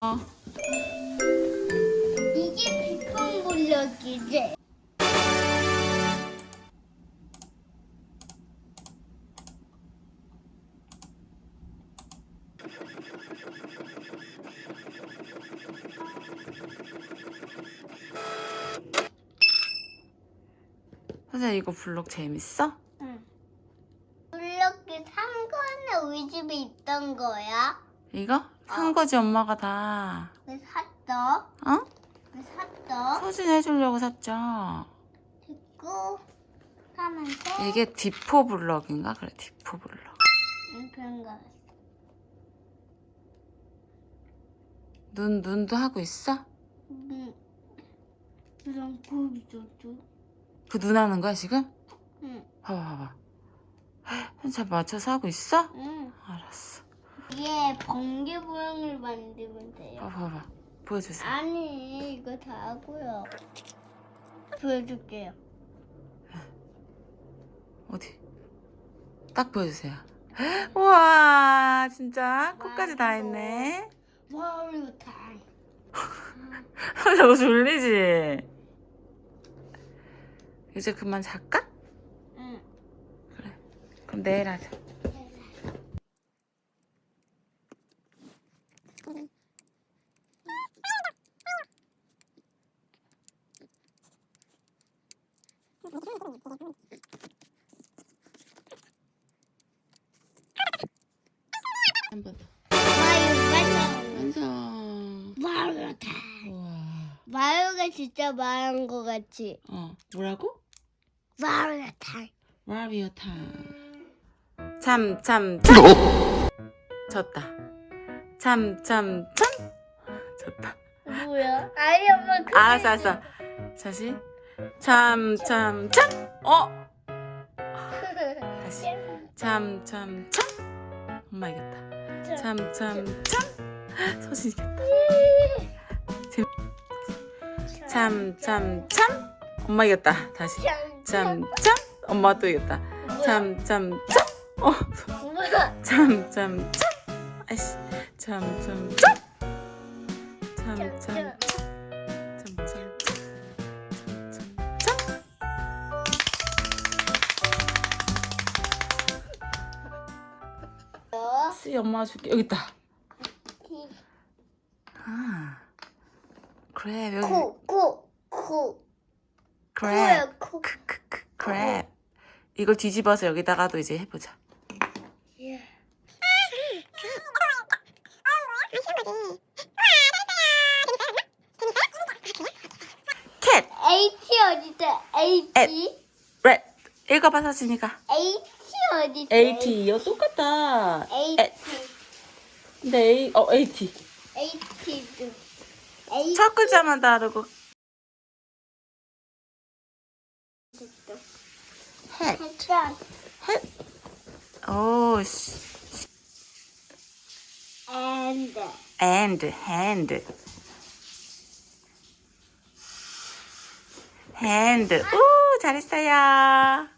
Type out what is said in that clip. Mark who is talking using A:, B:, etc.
A: 어.
B: 이게 비법 블럭이지.
A: 선생님 이거 블록 재밌어?
B: 응. 블럭이 산 거는 우리 집에 있던 거야.
A: 이거? 산 거지 엄마가 다.
B: 왜 샀어?
A: 어?
B: 왜 샀어?
A: 소진 해주려고 샀죠.
B: 듣고 돼?
A: 이게 디포 블럭인가? 그래 디포 블럭.
B: 응, 그런 거.
A: 눈 눈도 하고 있어?
B: 응. 그럼 고기 줬죠?
A: 그눈 하는 거야 지금?
B: 응.
A: 봐봐 봐봐. 잘 맞춰서 하고 있어?
B: 응.
A: 알았어.
B: 이게 번개 모양을 만들면 돼요.
A: 봐봐 봐봐. 보여주세요.
B: 아니 이거 다 하고요. 보여줄게요.
A: 어디? 딱 보여주세요. 우와 진짜 코까지 다 했네.
B: 와우 다.
A: 저거 졸리지? 이제 그만 잘까?
B: 응.
A: 그럼 내일 하자. 한 번 더.
B: 마요
A: 완성.
B: 마요 다.
A: 우와.
B: 마요가 진짜 마요인 것 같지?
A: 어, 뭐라고?
B: 마요 다.
A: 라비오 타임. 참, 참, 참. 졌다. 참, 참, 참. 졌다.
B: 뭐야? 아니 엄마 그.
A: 알았어, 알았어. 다시. 참, 참, 참. 어? 다시. 참, 참, 참. 엄마 이겼다. 참, 참, 참. 서진 이겼다. 참, 참, 참. 엄마 이겼다. 다시. 참, 참. 엄마 또 이겼다. 참, 참, 참. 어? 참, 참, 참. 아이씨. 참, 참, 참. 참, 참, 참. 참, 쓰이 엄마 줄게. 여기 있다. 아. 그래, 여기.
B: 코, 코, 코.
A: 그래.
B: 코.
A: 크 크 크. 그래. 이걸 뒤집어서 여기다가도 이제 해보자.
B: 예.
A: 캣.
B: H 어디다? H?
A: 앳. 렛. 읽어봐 서진이가.
B: H 어디다?
A: AT. 이거 똑같다.
B: H.
A: 앳. 근데 A, 어, AT.
B: H.
A: 첫 글자만 다르고. 햇.
B: 살짝.
A: 햇. 오, 씨.
B: And.
A: and, hand. hand. 오, 잘했어요.